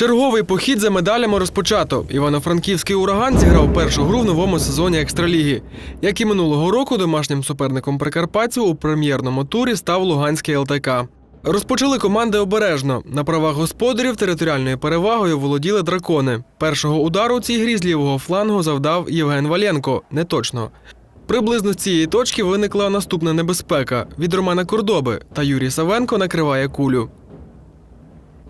Черговий похід за медалями розпочато. Івано-Франківський ураган зіграв першу гру в новому сезоні екстраліги. Як і минулого року, домашнім суперником прикарпатців у прем'єрному турі став Луганський ЛТК. Розпочали команди обережно. На правах господарів територіальною перевагою володіли дракони. Першого удару у цій грі з лівого флангу завдав Євген Валенко. Неточно. Приблизно з цієї точки виникла наступна небезпека від Романа Кордоби, та Юрій Савенко накриває кулю.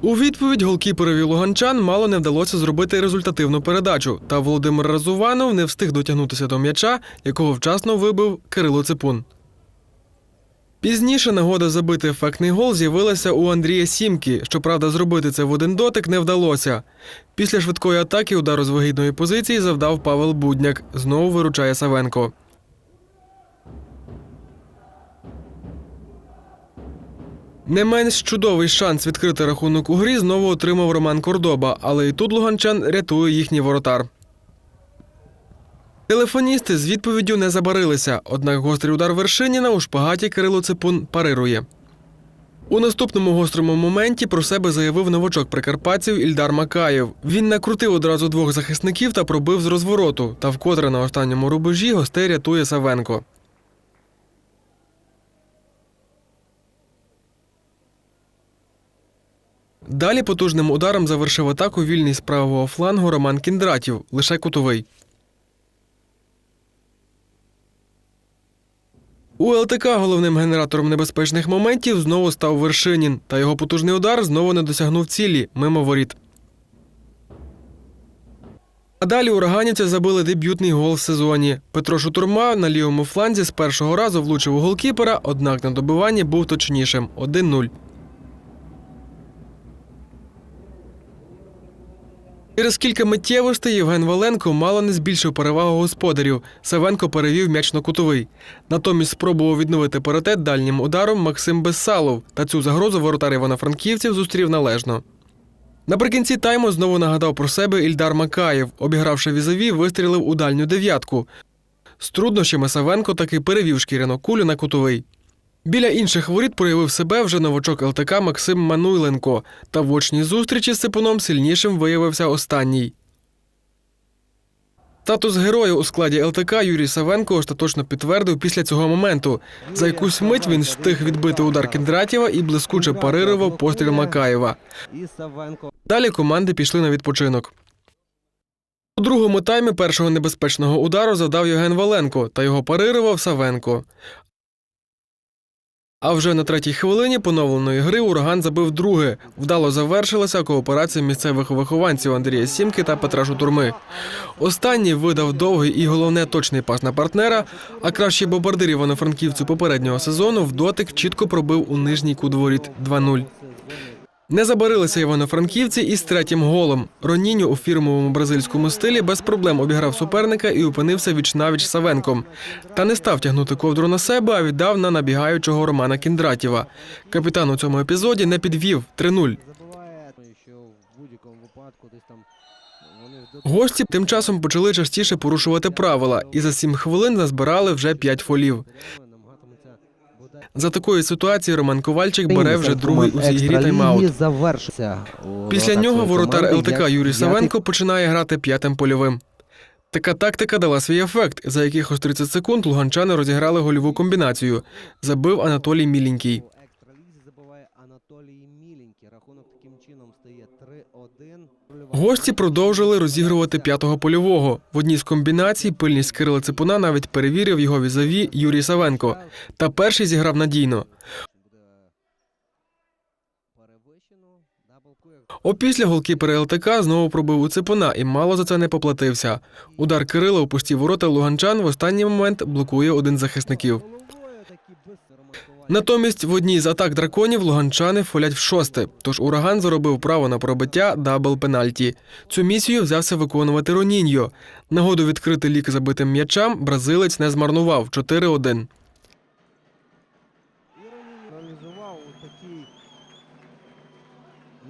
У відповідь голкіперові луганчан мало не вдалося зробити результативну передачу, та Володимир Разуванов не встиг дотягнутися до м'яча, якого вчасно вибив Кирило Ципун. Пізніше нагода забити ефектний гол з'явилася у Андрія Сімки. Щоправда, зробити це в один дотик не вдалося. Після швидкої атаки удару з вигідної позиції завдав Павел Будняк. Знову виручає Савенко. Не менш чудовий шанс відкрити рахунок у грі знову отримав Роман Кордоба, але і тут луганчан рятує їхній воротар. Телефоністи з відповіддю не забарилися, однак гострий удар Вершиніна у шпагаті Кирило Ципун парирує. У наступному гострому моменті про себе заявив новачок прикарпатців Ільдар Макаєв. Він накрутив одразу двох захисників та пробив з розвороту, та вкотре на останньому рубежі гостей рятує Савенко. Далі потужним ударом завершив атаку вільний з правого флангу Роман Кіндратів, лише кутовий. У ЛТК головним генератором небезпечних моментів знову став Вершинін, та його потужний удар знову не досягнув цілі мимо воріт. А далі ураганівці забили дебютний гол в сезоні. Петро Шутурма на лівому фланзі з першого разу влучив у голкіпера, однак на добиванні був точнішим 1-0. Через кілька миттєвостей Євген Валенко мало не збільшив перевагу господарів. Савенко перевів м'яч на кутовий. Натомість спробував відновити паритет дальнім ударом Максим Безсалов, та цю загрозу воротар Івано-Франківців зустрів належно. Наприкінці тайму знову нагадав про себе Ільдар Макаєв, обігравши візові, вистрілив у дальню дев'ятку. З труднощами Савенко таки перевів шкіряну кулю на кутовий. Біля інших воріт проявив себе вже новачок ЛТК Максим Мануйленко, та в очній зустрічі з Сипуном сильнішим виявився останній. Статус героя у складі ЛТК Юрій Савенко остаточно підтвердив після цього моменту. За якусь мить він встиг відбити удар Кіндратєва і блискуче парирував постріл Макаєва. Далі команди пішли на відпочинок. У другому таймі першого небезпечного удару задав Євген Валенко та його парирував Савенко. А вже на третій хвилині поновленої гри ураган забив друге. Вдало завершилася кооперація місцевих вихованців Андрія Сімки та Петра Шутурми. Останній видав довгий і головне точний пас на партнера, а кращий бомбардир івано-франківцю попереднього сезону в дотик чітко пробив у нижній кут воріт 2-0. Не забарилися івано-франківці із третім голом. Роніньо у фірмовому бразильському стилі без проблем обіграв суперника і опинився віч-навіч Савенком. Та не став тягнути ковдру на себе, а віддав на набігаючого Романа Кіндратєва. Капітан у цьому епізоді не підвів 3-0. Забиває, що в будь-якому випадку десь там вони Гості тим часом почали частіше порушувати правила і за сім хвилин назбирали вже п'ять фолів. За такої ситуації Роман Ковальчик бере вже другий у цій грі тайм-аут. Після нього воротар ЛТК Юрій Савенко починає грати п'ятим польовим. Така тактика дала свій ефект. За якихось 30 секунд луганчани розіграли гольову комбінацію. Забив Анатолій Міленький. У екстралізі забиває Анатолій Міленький. Рахунок таким чином стає 3-1. Гості продовжили розігрувати п'ятого польового. В одній з комбінацій пильність Кирила Ципуна навіть перевірив його візаві Юрій Савенко. Та перший зіграв надійно. Опісля голкіпер ЛТК знову пробив у Ципуна і мало за це не поплатився. Удар Кирила у пусті ворота луганчан в останній момент блокує один з захисників. Натомість в одній з атак драконів луганчани фолять в шосте, тож ураган заробив право на пробиття дабл пенальті. Цю місію взявся виконувати Роніньо. Нагоду відкрити лік забитим м'ячам бразилець не змарнував 4-1. Іроній реалізував такий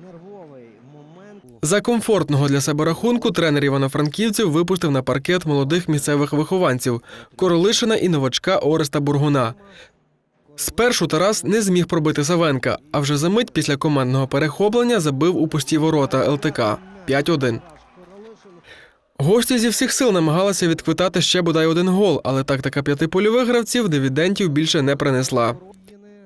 нервовий момент. За комфортного для себе рахунку тренер івано-франківців випустив на паркет молодих місцевих вихованців Королишина і новачка Ореста Бургуна. Спершу Тарас не зміг пробити Савенка, а вже за мить після командного перехоплення забив у пусті ворота ЛТК 5-1. Гості зі всіх сил намагалися відквитати ще бодай один гол, але тактика п'яти польових гравців дивідентів більше не принесла.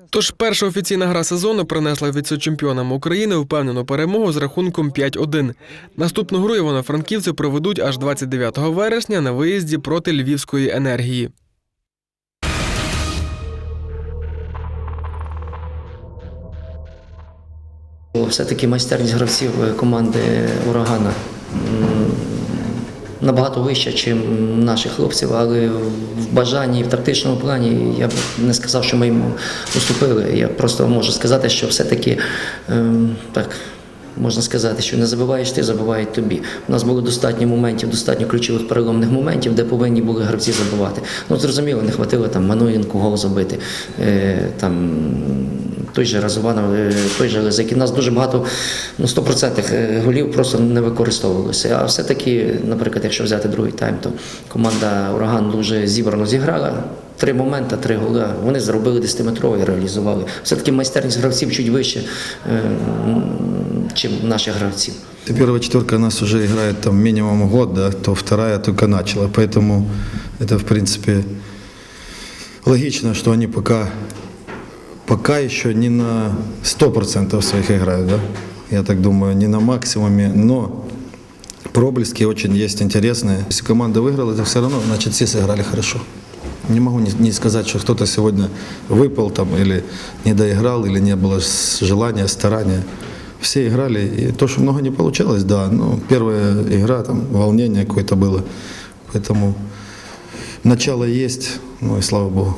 Тож перша офіційна гра сезону принесла віце-чемпіонам України впевнену перемогу з рахунком 5-1. Наступну гру івано-франківці проведуть аж 29 вересня на виїзді проти Львівської енергії. Все-таки майстерність гравців е, команди Урагана набагато вища, ніж наших хлопців, але в бажанні в тактичному плані я б не сказав, що ми йому уступили. Я просто можу сказати, що все-таки ем, так. Можна сказати, що не забиваєш ти, забивають тобі. У нас було достатньо моментів, достатньо ключових переломних моментів, де повинні були гравці забивати. Ну, зрозуміло, не хватило там Мануєнку гол забити. Е, там, той же Разованов, е, той же Лизик. І нас дуже багато, ну 100% е, голів просто не використовувалося. А все-таки, наприклад, якщо взяти другий тайм, то команда Ураган дуже зібрано зіграла. Три моменти, три голи. Вони зробили 10-метровий, реалізували. Все-таки майстерність гравців чуть вище, ніж наших гравців. Первая четверка у нас уже играет там минимум год, да, то вторая только начала. Поэтому это, в принципе, логично, что они пока, пока еще не на 100% своих играют, да. Я так думаю, не на максимуме, но проблески очень есть интересные. Если команда выиграла, то все равно, значит, все сыграли хорошо. Не могу не, сказать, что кто-то сегодня выпал там или не доиграл, или не было желания, старания. Все играли, и то, что много не получалось, да, ну, первая игра, там, волнение какое-то было. Поэтому начало есть, ну и слава богу.